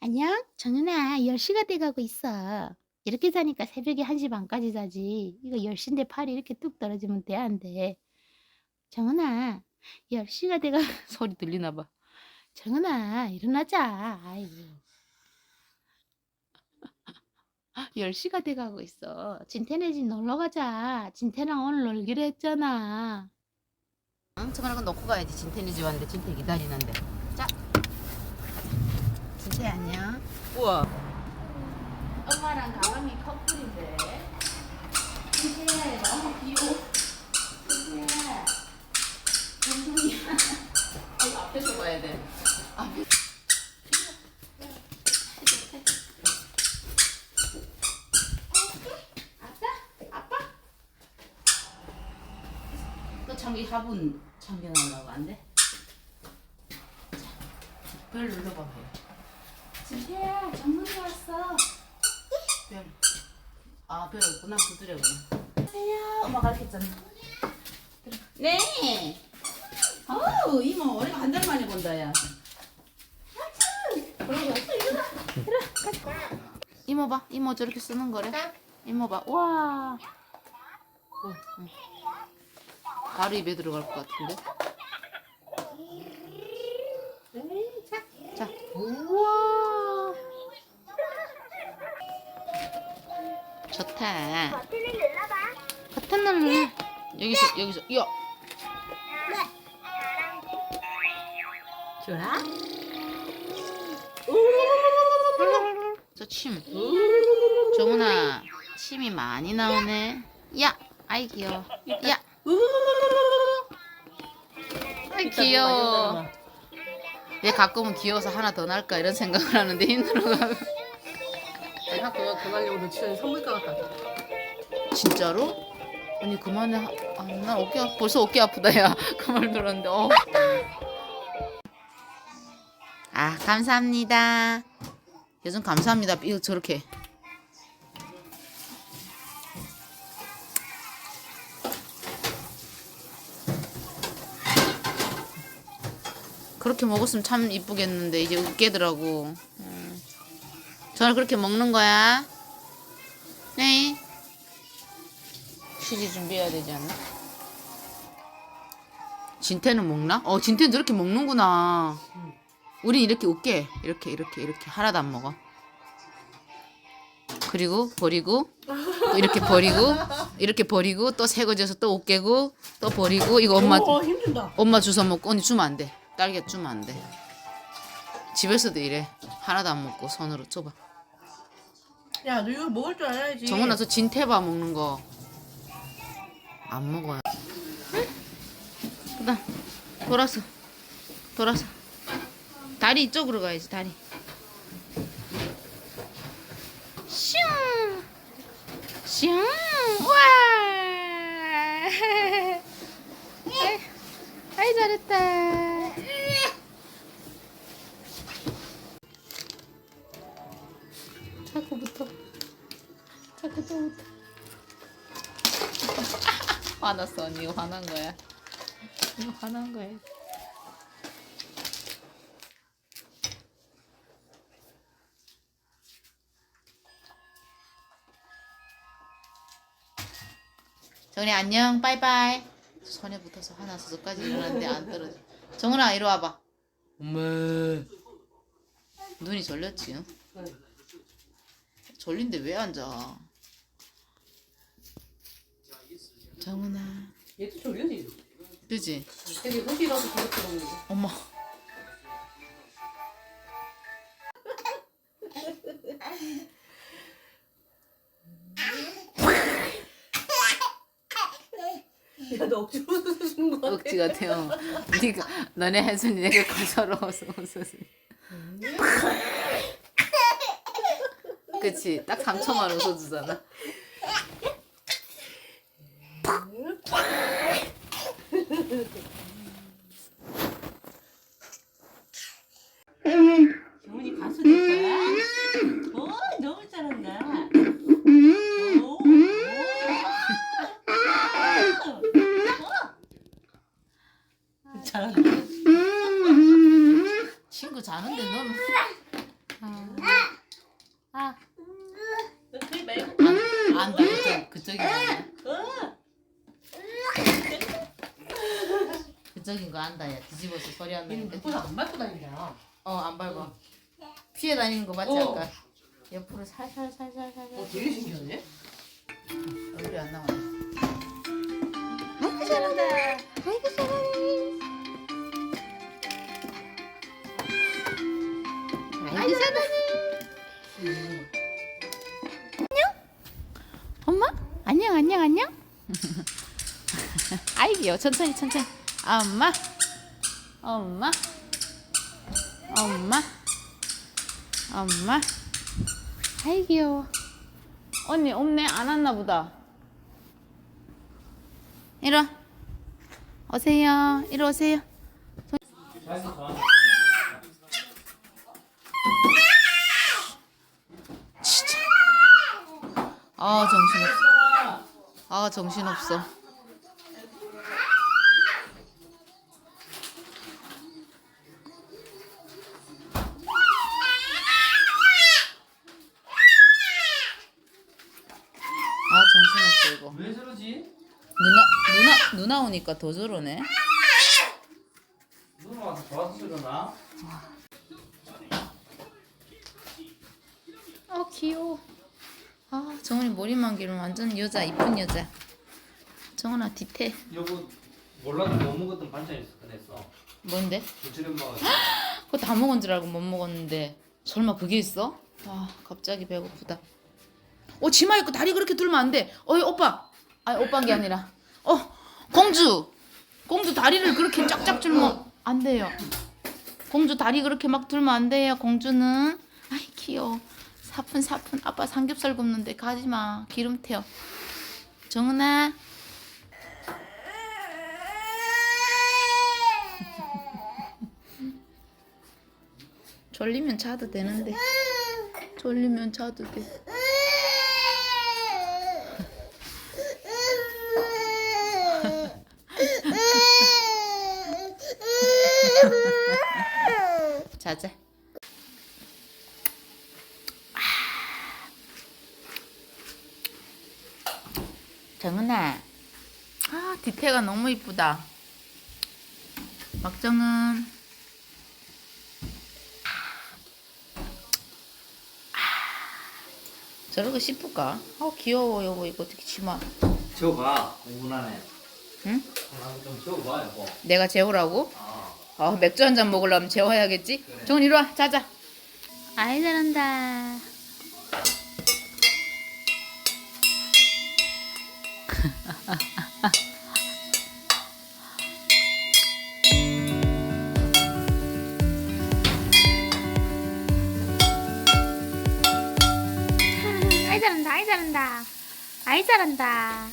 안녕? 정윤아, 10시가 돼가고 있어. 이렇게 자니까 새벽에 1시 반까지 자지. 이거 10시인데 팔이 이렇게 뚝 떨어지면 돼, 안 돼? 정은아, 10시가 돼가, 소리 들리나 봐. 정은아, 일어나자. 아이고. 10시가 돼가고 있어. 진태네 집 놀러 가자. 진태랑 오늘 놀기로 했잖아. 응? 저거는 건 놓고 가야지. 진태네 집 왔는데 진태 기다리는데. 자. 진태 안녕. 우와. 엄마랑 가방이 커플인데. 진태야, 너무 귀여워. 진태야. 정순이야. 어, 앞에서 봐야 돼. 앞에. 아빠? 아빠? 또 참기 화분 참견하려고 안 돼? 별 눌러봐봐요. 진태야, 정문이 왔어. 별. 아, 별 없구나. 두드려보네. 안녕. 엄마 가르쳤잖아. 네. 어우, 이모, 우리가 한달 만에 본다, 야. 이모 봐, 이모 저렇게 쓰는 거래. 이모 봐, 와. 어, 응. 바로 입에 들어갈 것 같은데. 자, 우와. 좋다. 버튼을 눌러봐. 버튼을 눌러. 여기서 여기서 야. 좋아? 저 침. 정훈아, 침이 많이 나오네. 야, 아이 귀여워. 야. 아이 귀여워. 얘 가끔은 귀여워서 하나 더 날까 이런 생각을 하는데 힘들어가고. 내가 그만 그만하려고 놓치는 선물가 같다. 진짜로? 언니 그만해. 아, 난 어깨 아- 벌써 어깨 아프다 야. 그 말 들었는데. 어. 아 감사합니다. 요즘 감사합니다. 이거 저렇게. 그렇게 먹었으면 참 이쁘겠는데 이제 웃게더라고. 음. 저는 그렇게 먹는 거야. 네. 휴지 준비해야 되지 않나? 진태는 먹나? 어, 진태는 저렇게 먹는구나. 우린 이렇게 웃게. 이렇게, 이렇게, 이렇게. 하나도 안 먹어. 그리고 버리고, 또 이렇게 버리고, 이렇게 버리고, 또 새거져서 또 웃게고, 또 버리고, 이거 엄마, 어 힘든다. 엄마 주워 먹고, 언니 주면 안 돼. 딸기 주면 안 돼. 집에서도 이래. 하나도 안 먹고, 손으로 줘봐. 야 너 이거 먹을 줄 알아야지. 정훈아, 저 진태바 먹는 거. 안 먹어요. 그다음 돌아서 돌아서 다리 이쪽으로 가야지 다리. 슝, 슝, 와. 아이, 아이 잘했다. 화났어. 언니 이거 화난 거야. 이거 화난 거야. 정훈이 안녕. 빠이빠이. 손에 붙어서 화나서 저까지 일어났는데 안 떨어져. 정훈아 이리 와봐. 엄마. 눈이 졸렸지 응? 졸린데 왜 앉아 정훈아 얘도 졸려지. 그지? 되게 호기라서 그렇게 먹는 거. 엄마. 야너 억지로 웃으시는 거 같아. 억지 같아요. 네가 너네 한순이 내가 가서러워서 웃었어. 그치? 딱 3초만 웃어주잖아. 정훈이 가수 될 어, 어, 어, 친구 자는데 넌. 아. 아. 아. 안 되겠어. 그쪽이 아니야. 적인 거 안다 야 뒤집어서 소리 안 얘는 나는데 누구나 안 밟고 다니잖아. 어안 밟아 피해 다니는 거 맞지 어. 아까 옆으로 살살살살살살 어, 되게 신기하네. 얼굴이 안 나와 아이고 잘한다. 아이고 잘하네. 아이고 잘하네. 엄마? 안녕 안녕 안녕. 아이 귀여워 천천히 천천히. 아, 엄마. 엄마. 엄마. 엄마. 아이 귀여워. 언니 없네 안 왔나 보다. 이리 와. 오세요. 이리 오세요. 아 정신없어. 아 정신없어. 누나 오니까 더 저러네. 누나 와서 좋아서 저러나? 아 귀여워. 아 정은이 머리만 기르면 완전 여자 이쁜 여자. 정은아 디테 여보 몰라도 못 먹었던 반찬 있어 꺼냈어 뭔데? 부추를 먹었어 그거 다 먹은 줄 알고 못 먹었는데 설마 그게 있어? 아 갑자기 배고프다. 어 치마 입고 다리 그렇게 들면 안 돼. 어이 오빠. 아니 오빠인 게 아니라 어 공주. 공주 다리를 그렇게 쫙쫙 들면 안 돼요. 공주 다리 그렇게 막 들면 안 돼요. 공주는 아이 귀여워. 사푼 사푼 아빠 삼겹살 굽는데 가지 마. 기름 태워. 정은아. 졸리면 자도 되는데. 졸리면 자도 돼. 자자. 정은아. 아, 디테가 너무 이쁘다. 막정은. 저러고 싶을까? 아, 귀여워, 여보. 이거 어떻게 치마. 재워봐 공분하네 응? 좀 재워봐 여보 내가 재우라고? 아 아, 맥주 한 잔 먹으려면 재워야겠지? 그래. 정은 이리 와, 자자. 아이 잘한다. 아이 잘한다. 아이 잘한다. 아이 잘한다.